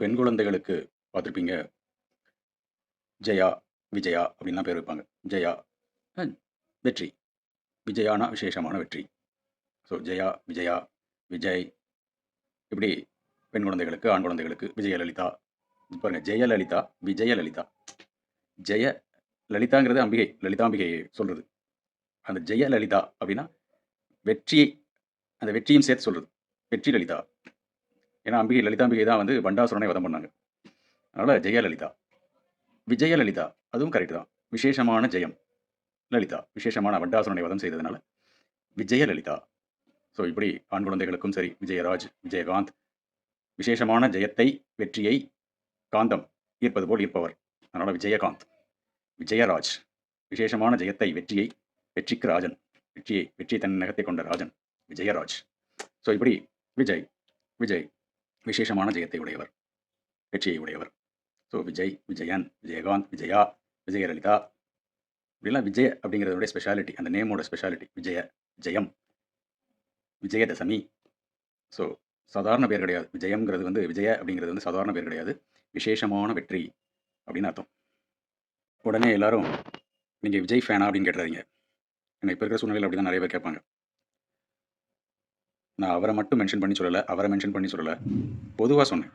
பெண் குழந்தைகளுக்கு பார்த்துருப்பீங்க ஜெயா, விஜயா அப்படின்லாம் பேர் வைப்பாங்க. ஜெயா வெற்றி. விஜயானா விசேஷமான வெற்றி. ஸோ ஜெயா, விஜயா, விஜய் இப்படி பெண் குழந்தைகளுக்கு, ஆண் குழந்தைகளுக்கு விஜயலலிதா. பாருங்கள் ஜெயலலிதா, விஜயலலிதா. ஜெய லலிதாங்கிறது அம்பிகை. லலிதாம்பிகை சொல்கிறது அந்த ஜெயலலிதா அப்படின்னா வெற்றியை அந்த வெற்றியும் சேர்த்து சொல்கிறது வெற்றி லலிதா. ஏன்னா அம்பிகை லலிதாம்பிகை தான் வந்து பண்டாசுரனை வதம் பண்ணாங்க. அதனால் ஜெயலலிதா. விஜயலலிதா அதுவும் கரெக்ட் தான். விசேஷமான ஜெயம். லலிதா விசேஷமான பண்டாசுரனை வதம் செய்ததுனால விஜயலலிதா. ஸோ இப்படி ஆண் குழந்தைகளுக்கும் சரி, விஜயராஜ், விஜயகாந்த் விசேஷமான ஜெயத்தை, வெற்றியை காந்தம் ஈர்ப்பது போல் ஈர்ப்பவர். அதனால் விஜயகாந்த். விஜயராஜ் விசேஷமான ஜெயத்தை, வெற்றியை வெற்றிக்கு ராஜன். வெற்றியை வெற்றியை தன் நகத்தை கொண்ட ராஜன். விஜயராஜ். ஸோ இப்படி விஜய், விஜய் விசேஷமான ஜெயத்தை உடையவர். வெற்றியை உடையவர். ஸோ விஜய், விஜயன், விஜயகாந்த், விஜயா, விஜயலலிதா இப்படிலாம் விஜய அப்படிங்கிறதோட ஸ்பெஷாலிட்டி. அந்த நேமோட ஸ்பெஷாலிட்டி. விஜய, ஜெயம், விஜயதசமி. ஸோ சாதாரண பேர் கிடையாது. விஜயம்ங்கிறது வந்து விஜய அப்படிங்கிறது வந்து சாதாரண பேர் கிடையாது. விசேஷமான வெற்றி அப்படின்னு அர்த்தம். உடனே எல்லாரும் நீங்கள் விஜய் ஃபேனா அப்படின்னு கேட்டுறாதீங்க. ஏன்னா இப்போ இருக்கிற சூழ்நிலையில் அப்படி தான் நிறைய பேர் கேட்பாங்க. நான் அவரை மட்டும் மென்ஷன் பண்ணி சொல்லலை அவரை மென்ஷன் பண்ணி சொல்லலை பொதுவாக சொன்னேன்.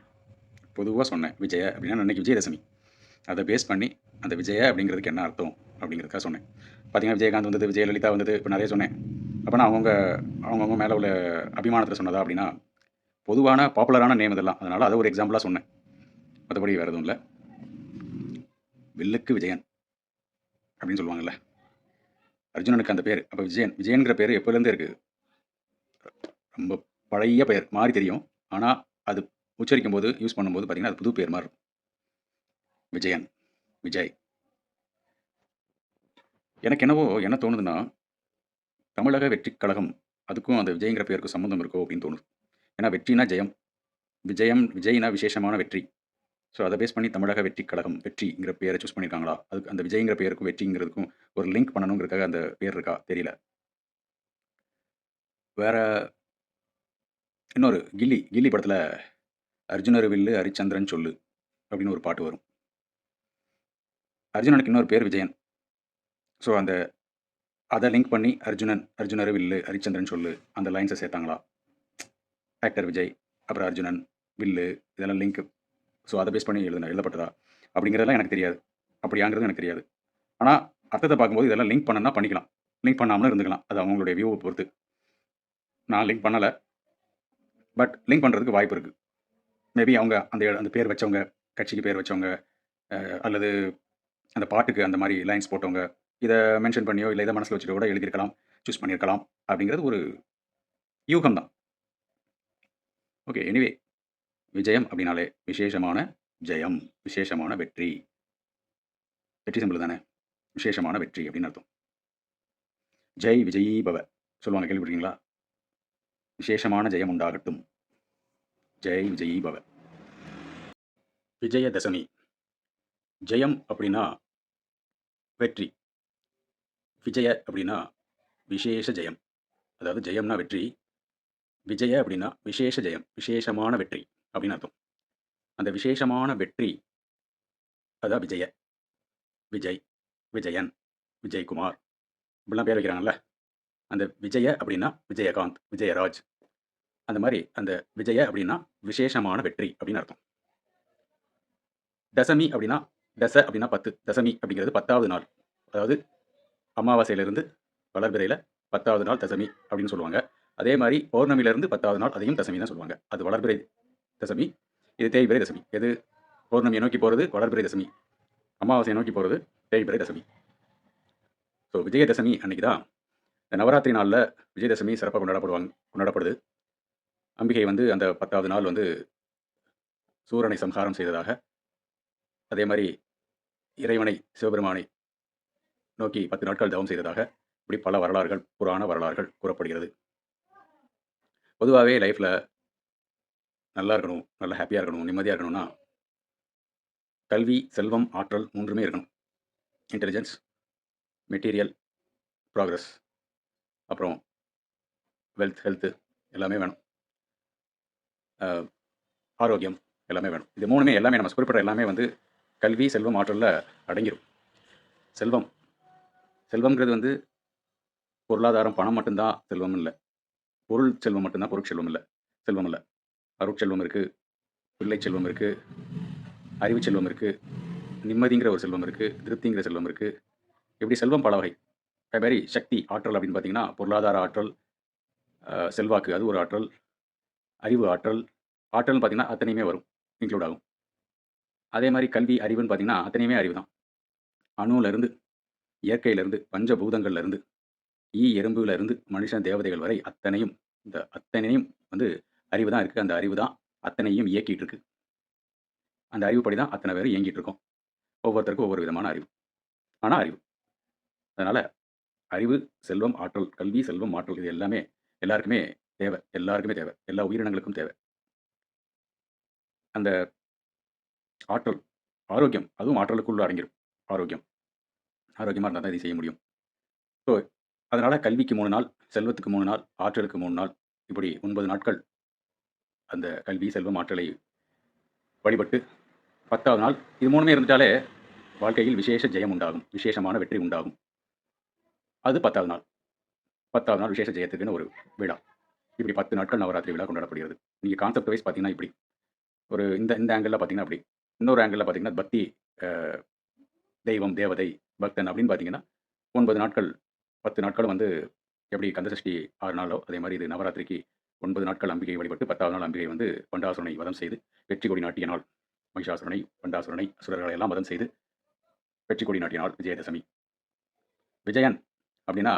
பொதுவாக சொன்னேன். விஜயா அப்படின்னா அன்னைக்கு விஜயதசமி. அதை பேஸ் பண்ணி அந்த விஜயா அப்படிங்கிறதுக்கு என்ன அர்த்தம் அப்படிங்கிறதுக்காக சொன்னேன். பார்த்தீங்கன்னா விஜயகாந்த் வந்தது, விஜயலலிதா வந்தது. இப்போ நிறைய சொன்னேன். அப்போ நான் அவங்கவுங்க அவங்கவுங்க மேலே உள்ள அபிமானத்தில் சொன்னதா அப்படின்னா, பொதுவான பாப்புலரான நேம் இதெல்லாம். அதனால் அதை ஒரு எக்ஸாம்பிளாக சொன்னேன். மற்றபடி வேறு எதுவும் இல்லை வில்லுக்கு விஜயன் அப்படின்னு சொல்லுவாங்கல்ல. அர்ஜுனனுக்கு அந்த பேர் அப்போ விஜயன். விஜயன்கிற பேர் எப்போலேருந்து இருக்குது ரொம்ப பழைய பெயர். மாறி தெரியும். ஆனால் அது உச்சரிக்கும் போது யூஸ் பண்ணும்போது பார்த்தீங்கன்னா, அது புது பேர் மாதிரி விஜயன், விஜய். எனக்கு என்னவோ என்ன தோணுதுன்னா, தமிழக வெற்றிக் கழகம் அதுக்கும் அந்த விஜய்ங்கிற பேருக்கும் சம்மந்தம் இருக்கோ அப்படின்னு தோணுது. ஏன்னா வெற்றினா ஜெயம். விஜயம் விஜய்னா விசேஷமான வெற்றி. ஸோ அதை பேஸ் பண்ணி தமிழக வெற்றிக் கழகம் வெற்றிங்கிற பேரை சூஸ் பண்ணியிருக்காங்களா? அதுக்கு அந்த விஜய்ங்கிற பேருக்கும், வெற்றிங்கிறதுக்கும் ஒரு லிங்க் பண்ணணுங்கிறதுக்காக அந்த பேர் இருக்கா? தெரியல. வேற இன்னொரு கில்லி. கில்லி படத்தில் அர்ஜுனர் வில்லு ஹரிச்சந்திரன் சொல்லு" அப்படின்னு ஒரு பாட்டு வரும். அர்ஜுனனுக்கு இன்னொரு பேர் விஜயன். ஸோ அந்த அதை லிங்க் பண்ணி அர்ஜுனன், அர்ஜுனர் வில்லு ஹரிச்சந்திரன் சொல்லு அந்த லைன்ஸை சேர்த்தாங்களா? ஆக்டர் விஜய், அப்புறம் அர்ஜுனன், வில்லு இதெல்லாம் லிங்க். ஸோ அதை பேஸ் பண்ணி எழுதுன எழுதப்பட்டதா? அப்படிங்கிறதெல்லாம் எனக்கு தெரியாது. அப்படியாங்கிறது எனக்கு தெரியாது. ஆனால் அர்த்தத்தை பார்க்கும்போது இதெல்லாம் லிங்க் பண்ணனா பண்ணிக்கலாம். லிங்க் பண்ணாமலும் இருந்துக்கலாம். அது அவங்களுடைய வியூவை பொறுத்து. நான் லிங்க் பண்ணலை பட் லிங்க் பண்ணுறதுக்கு வாய்ப்பு இருக்குது மேபி அவங்க அந்த அந்த பேர் வச்சவங்க, கட்சிக்கு பேர் வச்சவங்க, அல்லது அந்த பாட்டுக்கு அந்த மாதிரி லைன்ஸ் போட்டவங்க, இதை மென்ஷன் பண்ணியோ, இல்லை இதை மனசில் வச்சுட்டு கூட எழுதியிருக்கலாம். சூஸ் பண்ணியிருக்கலாம். அப்படிங்கிறது ஒரு யூகம் தான். ஓகே. எனிவே விஜயம் அப்படின்னாலே விசேஷமான ஜெயம். விசேஷமான வெற்றி. வெற்றி சிம்பிள் தானே. விசேஷமான வெற்றி அப்படின்னு அர்த்தம். ஜெய் விஜய் பவ சொல்லுவாங்க கேள்விப்பட்டீங்களா விசேஷமான ஜெயம் உண்டாகட்டும். ஜெய் விஜயி பவ. விஜயதசமி. ஜெயம் அப்படின்னா வெற்றி. விஜய அப்படின்னா விசேஷ ஜெயம். அதாவது ஜெயம்னா வெற்றி. விஜய அப்படின்னா விசேஷ ஜெயம். விசேஷமான வெற்றி அப்படின்னு அர்த்தம். அந்த விசேஷமான வெற்றி அதான் விஜய. விஜய், விஜயன், விஜய்குமார் இப்படிலாம் பேர் வைக்கிறாங்கல்ல. அந்த விஜய அப்படின்னா விஜயகாந்த், விஜயராஜ். அந்த மாதிரி அந்த விஜய அப்படின்னா விசேஷமான வெற்றி அப்படின்னு அர்த்தம். தசமி அப்படின்னா தச அப்படின்னா 10. தசமி அப்படிங்கிறது 10வது நாள். அதாவது அமாவாசையிலிருந்து வளர்பிறையில் பத்தாவது நாள் தசமி அப்படின்னு சொல்லுவாங்க. அதே மாதிரி பௌர்ணமியிலிருந்து 10வது நாள் அதையும் தசமி தான் சொல்லுவாங்க. அது வளர்பிறை தசமி. இது தேய்பிறை தசமி. எது பௌர்ணமியை நோக்கி போகிறது வளர்பிறை தசமி. அமாவாசையை நோக்கி போகிறது தேய்பிறை தசமி. ஸோ விஜயதசமி அன்னைக்கு தான் இந்த நவராத்திரி நாளில் விஜயதசமி சிறப்பாக கொண்டாடப்படுவாங்க கொண்டாடப்படுது. அம்பிகை வந்து அந்த 10வது நாள் வந்து சூரனை சம்ஹாரம் செய்ததாக, அதே மாதிரி இறைவனை சிவபெருமானை நோக்கி 10 நாட்கள் தவம் செய்ததாக, இப்படி பல வரலாறுகள், புராண வரலாறுகள் கூறப்படுகிறது. பொதுவாகவே லைஃப்பில் நல்லா இருக்கணும், நல்லா ஹாப்பியாக இருக்கணும், நிம்மதியாக இருக்கணும்னா கல்வி, செல்வம், ஆற்றல் மூன்றுமே இருக்கணும். Intelligence, material, progress. அப்புறம் வெல்த், ஹெல்த்து எல்லாமே வேணும். ஆரோக்கியம் எல்லாமே வேணும். இது மூணுமே எல்லாமே நம்ம குறிப்பிட்ட எல்லாமே வந்து கல்வி செல்வம் ஆற்றலில் அடங்கிரும். செல்வம் செல்வம்ங்கிறது வந்து பொருளாதாரம் பணம் மட்டும்தான் செல்வம் இல்லை. பொருள் செல்வம் மட்டும்தான் பொருட்செல்வம் இல்லை. செல்வம் இல்லை. அருட்செல்வம் இருக்குது பிள்ளை செல்வம் இருக்குது அறிவு செல்வம் இருக்குது நிம்மதிங்கிற ஒரு செல்வம் இருக்குது திருப்திங்கிற செல்வம் இருக்குது இப்படி செல்வம் பல வகை. அதே சக்தி ஆற்றல் அப்படின்னு பார்த்தீங்கன்னா பொருளாதார ஆற்றல் செல்வாக்கு அது ஒரு ஆற்றல் அறிவு ஆற்றல் ஆற்றல்னு பார்த்தீங்கன்னா அத்தனையுமே வரும் இன்க்ளூட் ஆகும். அதே மாதிரி கல்வி அறிவுன்னு பார்த்தீங்கன்னா அத்தனையுமே அறிவு தான். அணுவிலேருந்து இயற்கையிலேருந்து பஞ்சபூதங்கள்லேருந்து ஈ எறும்புலேருந்து மனுஷன் தேவதைகள் வரை அத்தனையும் இந்த அத்தனையும் வந்து அறிவு தான் இருக்குது அந்த அறிவு தான் அத்தனையும் இயக்கிட்டு இருக்கு அந்த அறிவுப்படி தான் அத்தனை பேரும் இயங்கிட்டு இருக்கோம் ஒவ்வொருத்தருக்கும் ஒவ்வொரு விதமான அறிவு. ஆனால் அறிவு. அதனால் அறிவு செல்வம் ஆற்றல் கல்வி செல்வம் ஆற்றல் இது எல்லாமே எல்லாருக்குமே தேவை. எல்லாருக்குமே தேவை. எல்லா உயிரினங்களுக்கும் தேவை. அந்த ஆற்றல் ஆரோக்கியம் அதுவும் ஆற்றலுக்குள்ள அடங்கிடும் ஆரோக்கியம். ஆரோக்கியமாக இருந்தால் தான் இதை செய்ய முடியும். ஸோ அதனால் கல்விக்கு மூணு நாள் செல்வத்துக்கு மூணு நாள் ஆற்றலுக்கு மூணு நாள் இப்படி ஒன்பது நாட்கள் அந்த கல்வி செல்வம் ஆற்றலை வழிபட்டு பத்தாவது நாள் இது மூணுமே இருந்துட்டாலே வாழ்க்கையில் விசேஷ ஜெயம் உண்டாகும். விசேஷமான வெற்றி உண்டாகும். அது பத்தாவது நாள். பத்தாவது நாள் விசேஷ ஜெயத்துக்குன்னு ஒரு விழா. இப்படி பத்து நாட்கள் நவராத்திரி விழா கொண்டாடப்படுகிறது. நீங்கள் கான்செப்ட் வைஸ் பார்த்தீங்கன்னா இப்படி. ஒரு இந்த இந்த ஆங்கிளில் பார்த்தீங்கன்னா அப்படி. இன்னொரு ஆங்கிளில் பார்த்தீங்கன்னா பக்தி தெய்வம் தேவதை பக்தன் அப்படின்னு பார்த்தீங்கன்னா ஒன்பது நாட்கள் பத்து நாட்கள் வந்து எப்படி கந்தசஷ்டி ஆறு நாளோ அதே மாதிரி இது நவராத்திரிக்கு ஒன்பது நாட்கள் அம்பிகை வழிபட்டு பத்தாவது நாள் அம்பிகை வந்து பண்டாசுரனை வதம் செய்து வெற்றி கொடி நாட்டிய நாள் மகிஷாசுரனை பண்டாசுரனை அசுரர்களை எல்லாம் வதம் செய்து வெற்றி கொடி நாட்டிய நாள் விஜயதசமி. விஜயன் அப்படின்னா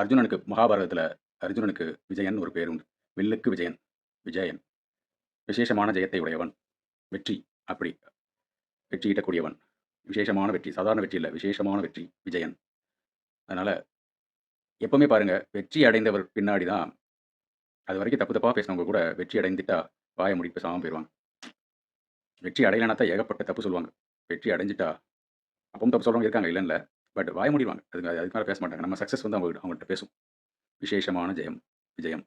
அர்ஜுனனுக்கு மகாபாரதத்தில் அர்ஜுனனுக்கு விஜயன் ஒரு பேர் உண்டு. வில்லுக்கு விஜயன் விஜயன். விசேஷமான ஜெயத்தை உடையவன் வெற்றி அப்படி வெற்றி ஈட்டக்கூடியவன். விசேஷமான வெற்றி சாதாரண வெற்றி இல்லை விசேஷமான வெற்றி விஜயன். அதனால் எப்பவுமே பாருங்கள் வெற்றி அடைந்தவர் பின்னாடி தான் அது வரைக்கும் தப்பு தப்பாக பேசினவங்க கூட வெற்றி அடைந்துட்டா வாய முடிப்பு பேசாமல் போயிடுவாங்க வெற்றி அடையலைனா தான் ஏகப்பட்ட தப்பு சொல்லுவாங்க. வெற்றி அடைஞ்சிட்டா அப்பவும் தப்பு சொல்கிறவங்க இருக்காங்க இல்லைன்னு பட் வாய் முடிவாங்க அதுக்கு அதுக்கு மேலே பேச மாட்டாங்க. நம்ம சக்ஸஸ் வந்து அவங்க அவங்கள்ட்ட பேசும் விசேஷமான ஜெயம் விஜயம்.